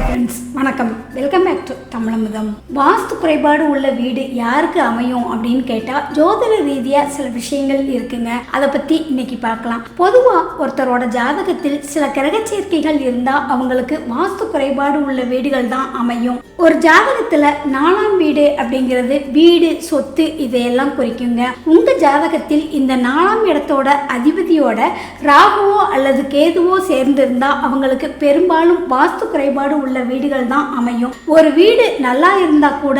happens. வணக்கம். Welcome back to Tamizhamudham. Vastu குறைபாடு உள்ள வீடு யாருக்கு அமையும் அப்படின்னு கேட்டால் ஜோதிட ரீதியாக சில விஷயங்கள் இருக்குங்க. அதை பற்றி இன்னைக்கு பார்க்கலாம். பொதுவாக ஒருத்தரோட ஜாதகத்தில் சில கிரக சேர்க்கைகள் இருந்தால் அவங்களுக்கு வாஸ்து குறைபாடு உள்ள வீடுகள் தான் அமையும். ஒரு ஜாதகத்தில் நாலாம் வீடு அப்படிங்கிறது வீடு சொத்து இதையெல்லாம் குறிக்குங்க. உங்கள் ஜாதகத்தில் இந்த நாலாம் இடத்தோட அதிபதியோட ராகுவோ அல்லது கேதுவோ சேர்ந்திருந்தா அவங்களுக்கு பெரும்பாலும் வாஸ்து குறைபாடு உள்ள வீடுகள் தான் அமையும். ஒரு வீடு நல்லா இருந்தா கூட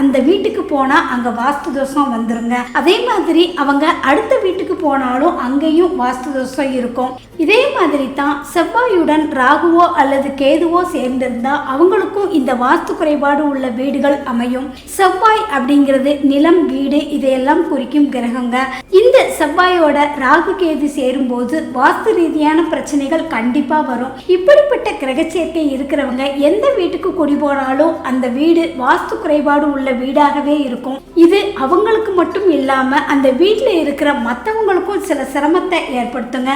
அந்த வீட்டுக்கு போனால் அங்கே வாஸ்து தோஷம் வந்துருங்க. அதே மாதிரி அவங்க அடுத்த வீட்டுக்கு போனாலும் அங்கேயும் வாஸ்து தோஷம் இருக்கும். இதே மாதிரி தான் செவ்வாயுடன் ராகுவோ அல்லது கேதுவோ சேர்ந்திருந்தால் அவங்களுக்கும் இந்த வாஸ்து குறைபாடு உள்ள வீடுகள் அமையும். செவ்வாய் அப்படிங்கிறது நிலம் வீடு இதையெல்லாம் குறிக்கும் கிரகங்க. இந்த செவ்வாயோட ராகு கேது சேரும்போது வாஸ்து ரீதியான பிரச்சனைகள் கண்டிப்பா வரும். இப்படிப்பட்ட கிரக சேர்க்கை இருக்கிறவங்க எந்த வீட்டுக்கு குடி போனாலும் அந்த வீடு வாஸ்து குறைபாடு உள்ள வீடாகவே இருக்கும். இது அவங்களுக்கு மட்டும் இல்லாம அந்த வீட்டில் இருக்கிற மற்றவங்களுக்கும் சில சிரமத்தை ஏற்படுத்துங்க.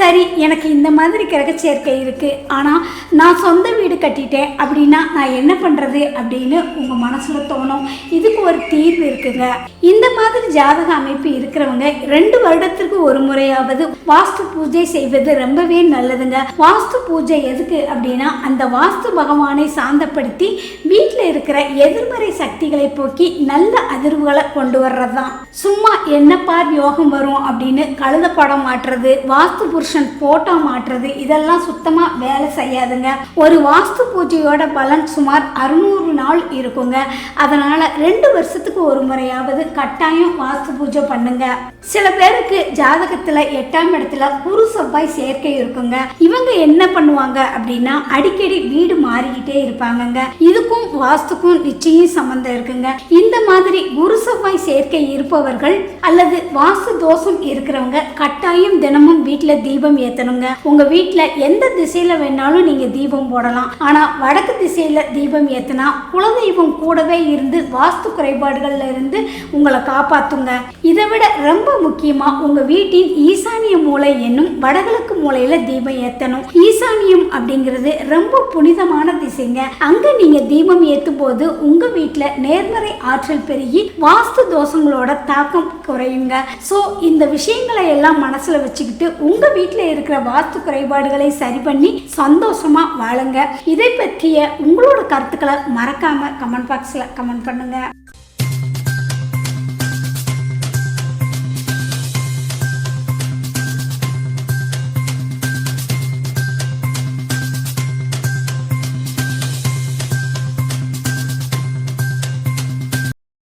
சரி எனக்கு இந்த மாதிரி கிரக சேர்க்கை இருக்கு. ஆனா நான் சொந்த வீடு கட்டிட்டேன் அப்படின்னா நான் என்ன பண்றது அப்படின்னு உங்க மனசில் தோணும். இதுக்கு ஒரு தீர்வு இருக்குங்க. இந்த மாதிரி ஜாதக அமைப்பு இருக்கிறவங்க ரெண்டு வருடத்திற்கு ஒரு முறையாவது வாஸ்து பூஜை செய்வது ரொம்பவே நல்லதுங்க. வாஸ்து பூஜை எதுக்கு அப்படின்னா அந்த வாஸ்து பகவானை சாந்தப்படுத்தி வீட்டில் இருக்கிற எதிர்மறை சக்திகளை போக்கி நல்ல அதிர்வுகளை கொண்டு வர்றது தான் சும்மா என்ன பார் யோகம் வரும் அப்படின்னு கழுத படம் மாட்டுறது வாஸ்து புருஷன் போட்டோ மாட்டுறது இதெல்லாம் சுத்தமா வேலை செய்யாதுங்க. ஒரு வாஸ்து பூஜையோட பலன் சுமார் அறுநூறு நாள் இருக்குங்க. அதனால ரெண்டு வருஷத்துக்கு ஒரு முறையாவது கட்டாயம் வாஸ்து பூஜை பண்ணுங்க. சில பேருக்கு ஜாதகத்துல எட்டாம் இடத்துல குரு செவ்வாய் சேர்க்கை இருக்குங்க. இவங்க என்ன பண்ணுவாங்க அப்படின்னா அடிக்கடி வீடு மாறிக்கிட்டே இருப்பாங்கங்க. இதுக்கும் வாஸ்துக்கும் நிச்சயம் சம்மந்தம் இருக்குங்க. இந்த மாதிரி குரு செவ்வாய் சேர்க்கை இருப்பவர்கள் அல்லது வாஸ்து தோஷம் இருக்கிறவங்க கட்டாயம் தினமும் வீட்டில் தீபம் தீபம் ஏத்தணுங்க. உங்க வீட்டில் எந்த திசையில வேணாலும் நீங்க தீபம் போடலாம். ஆனா வடக்கு திசையில தீபம் ஏற்றினா குலதெய்வம் கூடவே இருந்து வாஸ்து குறைபாடுகள்ல இருந்து உங்களை காப்பாத்துங்க. இதை விட ரொம்ப முக்கியமா உங்க வீட்டின் ஈசானிய மூலை என்னும் வடகிழக்கு மூலையில தீபம் ஏத்தணும். ஈசானியம் அப்படிங்கிறது ரொம்ப புனிதமான திசைங்க. அங்க நீங்க தீபம் ஏத்தும் போது உங்க வீட்டுல நேர்மறை ஆற்றல் பெருகி வாஸ்து தோஷங்களோட தாக்கம் குறையுங்க. ஸோ இந்த விஷயங்களை எல்லாம் மனசுல வச்சுக்கிட்டு உங்க வீட்டில் இருக்கிற வாஸ்து குறைபாடுகளை சரி பண்ணி சந்தோஷமா வாழுங்க. இதை பற்றிய உங்களோட கருத்துக்களை மறக்காம கமெண்ட் பாக்ஸில் கமெண்ட் பண்ணுங்க.